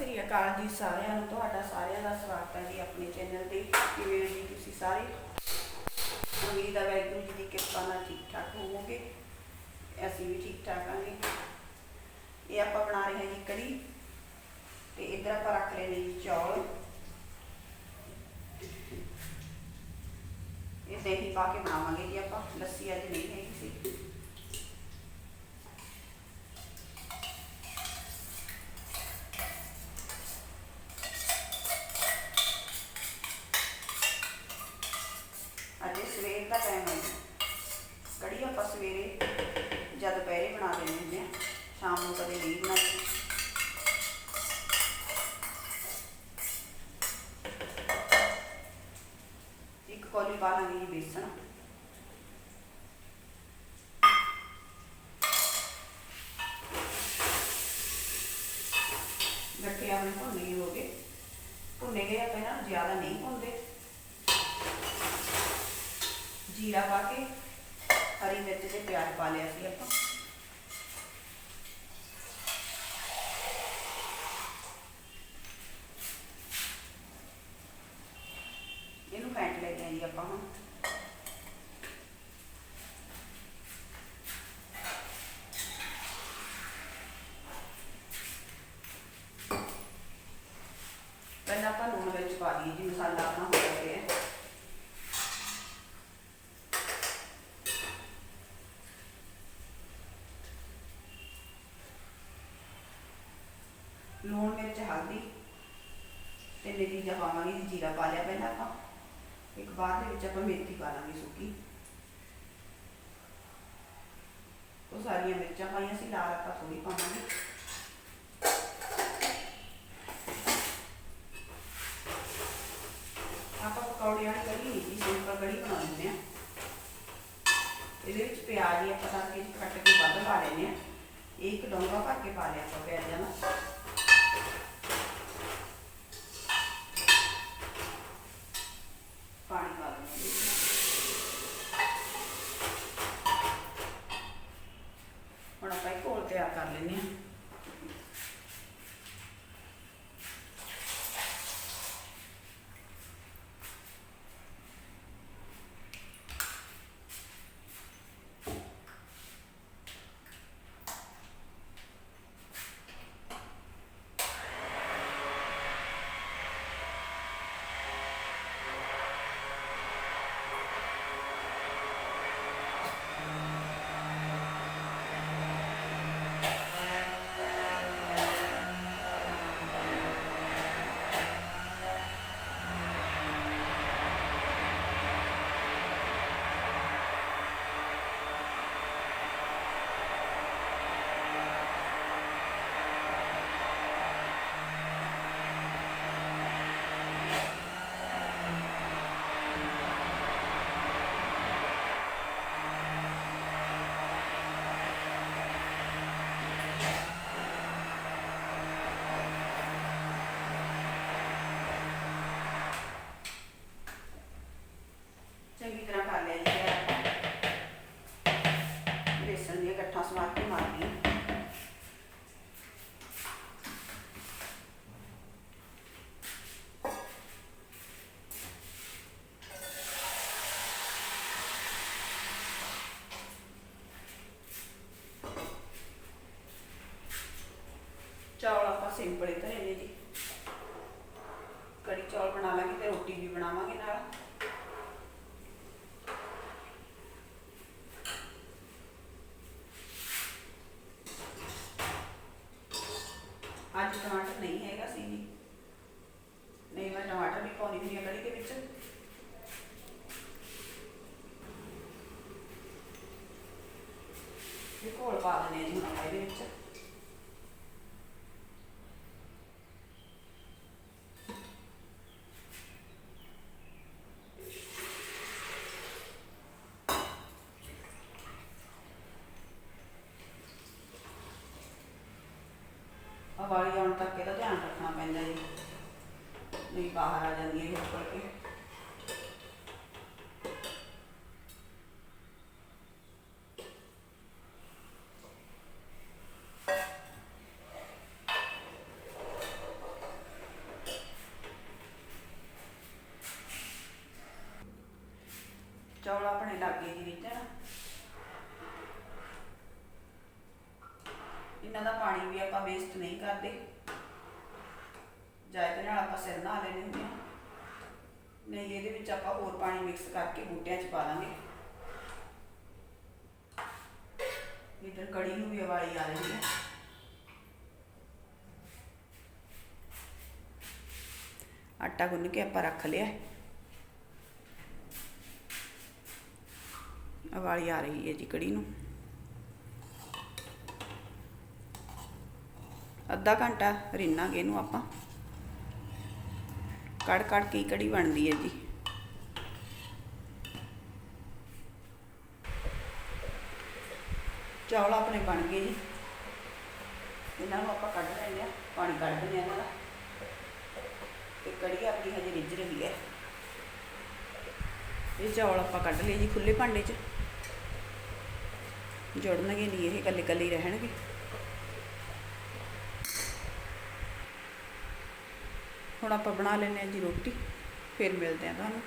ਸ੍ਰੀ ਅਕਾਲ ਜੀ ਸਾਰਿਆਂ ਨੂੰ, ਤੁਹਾਡਾ ਸਾਰਿਆਂ ਦਾ ਸਵਾਗਤ ਹੈ ਜੀ ਆਪਣੇ ਚੈਨਲ ਤੇ। ਕਿਵੇਂ ਜੀ ਤੁਸੀਂ ਸਾਰੇ ਉਮੀਦ ਹੈ ਵਾਹਿਗੁਰੂ ਜੀ ਦੀ ਕਿਰਪਾ ਨਾਲ ਠੀਕ ਠਾਕ ਹੋਵੋਗੇ। ਅਸੀਂ ਵੀ ਠੀਕ ਠਾਕ ਆਂਗੇ। ਇਹ ਆਪਾਂ ਬਣਾ ਰਹੇ ਹਾਂ ਜੀ ਕੜੀ। ਤੇ ਇੱਧਰ ਆਪਾਂ ਰੱਖ ਰਹੇ ਨੇ ਜੀ ਚੌਲ। ਇਹ ਦਹੀਂ ਪਾ ਕੇ ਬਣਾਵਾਂਗੇ ਜੀ ਆਪਾਂ। ਲੱਸੀ ਅੱਜ ਨਹੀਂ ਹੈਗੀ ਸੀ ਅੱਜ ਸਵੇਰ ਦਾ ਟਾਈਮ ਹੈ ਜੀ। ਕੜੀ ਆਪਾਂ ਸਵੇਰੇ ਜਦ ਦੁਪਹਿਰੇ ਬਣਾ ਲੈਂਦੇ ਹੁੰਦੇ ਆ ਸ਼ਾਮ ਨੂੰ ਕਦੇ ਨਹੀਂ ਬਣਾਈ ਇੱਕ ਕੌਲੀ ਪਾ ਲਾਂਗੇ ਜੀ ਬੇਸਣ ਗੱਠੇ ਆਪਣੇ ਭੁੰਨੇ ਹੀ ਹੋ ਗਏ ਭੁੰਨੇ ਗਏ ਆ ਪਹਿਲਾਂ ਜ਼ਿਆਦਾ ਨਹੀਂ ਭੁੰਨਦੇ ਜੀਰਾ ਪਾ ਕੇ ਹਰੀ ਮਿਰਚ ਤੇ ਪਿਆਜ਼ ਪਾ ਲਿਆ ਸੀ ਆਪਾਂ ਇਹਨੂੰ ਫੈਂਟ ਲੈਂਦੇ ਹਾਂ ਜੀ ਆਪਾਂ ਹੁਣ ਪਹਿਲਾਂ ਆਪਾਂ ਲੂਣ ਵਿੱਚ ਪਾ ਦਈਏ ਜੀ ਮਸਾਲਾ ਆਪਣਾ ਹੋ ਗਿਆ ਹੈ ਲੂਣ ਮਿਰਚ ਹਲਦੀ ਤੇ ਮੇਥੀ ਜਿਹਾ ਪਾਵਾਂਗੇ ਜੀ ਜੀਰਾ ਪਾ ਲਿਆ ਪਹਿਲਾਂ ਆਪਾਂ ਇੱਕ ਬਾਅਦ ਦੇ ਵਿੱਚ ਆਪਾਂ ਮੇਥੀ ਪਾ ਲਾਂਗੇ ਸੁੱਕੀ ਉਹ ਸਾਰੀਆਂ ਮਿਰਚਾਂ ਪਾਈਆਂ ਸੀ ਲਾਲ ਆਪਾਂ ਥੋੜੀ ਪਾਵਾਂਗੇ ਆਪਾਂ ਪਕੌੜੇ ਵਾਲੀ ਕੜੀ ਨਹੀਂ ਜੀ ਸਿੰਪਲ ਕੜੀ ਬਣਾ ਲੈਂਦੇ ਆ ਇਹਦੇ ਵਿੱਚ ਪਿਆਜ਼ ਕੱਟ ਕੇ ਵੱਧ ਪਾ ਲੈਂਦੇ ਆ ਇਹ ਇੱਕ ਡੋਂਗਾ ਭਰ ਕੇ ਪਾ ਲਿਆ ਆਪਾਂ ਪਿਆਜ਼ਾਂ ਦਾ ਪਾਣੀ ਪਾ ਦਿੰਦੇ ਹੁਣ ਆਪਾਂ ਇੱਕ ਘੋਲ ਤਿਆਰ ਕਰ ਲੈਂਦੇ ਹਾਂ ਚੰਗੀ ਤਰ੍ਹਾਂ ਕਰ ਲਿਆ ਜੀ ਇਹ ਆਪਾਂ ਬੇਸਣ ਦੀਆਂ ਗੱਠਾਂ ਸਵਾ ਕੇ ਮਾਰਨੀਆਂ ਚੌਲ ਆਪਾਂ ਸਿੰਪਲ ਹੀ ਧਰੇ ਨੇ ਜੀ। ਕੜੀ ਚੌਲ ਬਣਾ ਲਾਂਗੇ ਤੇ ਰੋਟੀ ਵੀ ਬਣਾਵਾਂਗੇ ਨਾਲ। ਅੱਜ ਟਮਾਟਰ ਨਹੀਂ ਹੈਗਾ ਸੀ ਜੀ। ਨਹੀਂ, ਮੈਂ ਟਮਾਟਰ ਵੀ ਪਾਉਣੀ ਹੁੰਦੀ ਕੜੀ ਦੇ ਵਿੱਚ। ਇਹ ਘੋਲ ਪਾ ਦਿੰਦੇ ਆ ਜੀ ਹੁਣ ਆਪਾਂ ਇਹਦੇ ਵਿੱਚ। ਨਹੀਂ ਬਾਹਰ ਆ ਜਾਂਦੀ ਹੈ ਉੱਪਰ ਕੇ। ਚੌਲ ਆਪਣੇ ਲਾਗੇ ਦੀ ਵਿੱਚ ਨਾ। ਇਹਨਾਂ ਦਾ ਪਾਣੀ ਵੀ ਆਪਾਂ ਵੇਸਟ ਨਹੀਂ ਕਰਦੇ। ਜਾਇਦੇ ਨਾਲ ਆਪਾਂ ਸਿਰ ਨਹਾ ਲੈਣੇ ਹੁੰਦੇ ਆ ਨਹੀਂ, ਇਹਦੇ ਵਿੱਚ ਆਪਾਂ ਹੋਰ ਪਾਣੀ ਮਿਕਸ ਕਰਕੇ ਬੂਟਿਆਂ 'ਚ ਪਾ ਦਾਂਗੇ ਇਧਰ ਕੜੀ ਨੂੰ ਵੀ ਉਬਾਲੀ ਆ ਰਹੀ ਹੈ। ਆਟਾ ਗੁੰਨ ਕੇ ਆਪਾਂ ਰੱਖ ਲਿਆ। ਹੈ। ਆ ਰਹੀ ਹੈ ਜੀ ਕੜੀ ਨੂੰ। ਅੱਧਾ ਘੰਟਾ ਰਿੰਨਾਂਗੇ ਇਹਨੂੰ ਆਪਾਂ। ਕੜ ਕੜ ਕੇ ਕੜੀ ਬਣਦੀ ਹੈ ਜੀ। ਚੌਲ ਆਪਣੇ ਬਣ ਗਏ ਜੀ। ਇਹਨਾਂ ਨੂੰ ਆਪਾਂ ਕੱਢ ਲੈਂਦੇ ਆ ਪਾਣੀ ਕੱਢ ਦਿੰਦੇ ਆ ਇਹਨਾਂ ਦਾ। ਤੇ ਕੜੀ ਆਪਣੀ ਹਜੇ ਰਿੱਝ ਰਹੀ ਹੈ। ਇਹ ਚੌਲ ਆਪਾਂ ਕੱਢ ਲਏ ਜੀ ਖੁੱਲੇ ਭਾਂਡੇ 'ਚ। ਜੁੜਨਗੇ ਨਹੀਂ ਇਹ, ਇਕੱਲੇ ਇਕੱਲੇ ਰਹਿਣਗੇ। ਹੁਣ ਆਪਾਂ ਬਣਾ ਲੈਂਦੇ ਹਾਂ ਜੀ ਰੋਟੀ ਫਿਰ ਮਿਲਦੇ ਹਾਂ ਤੁਹਾਨੂੰ।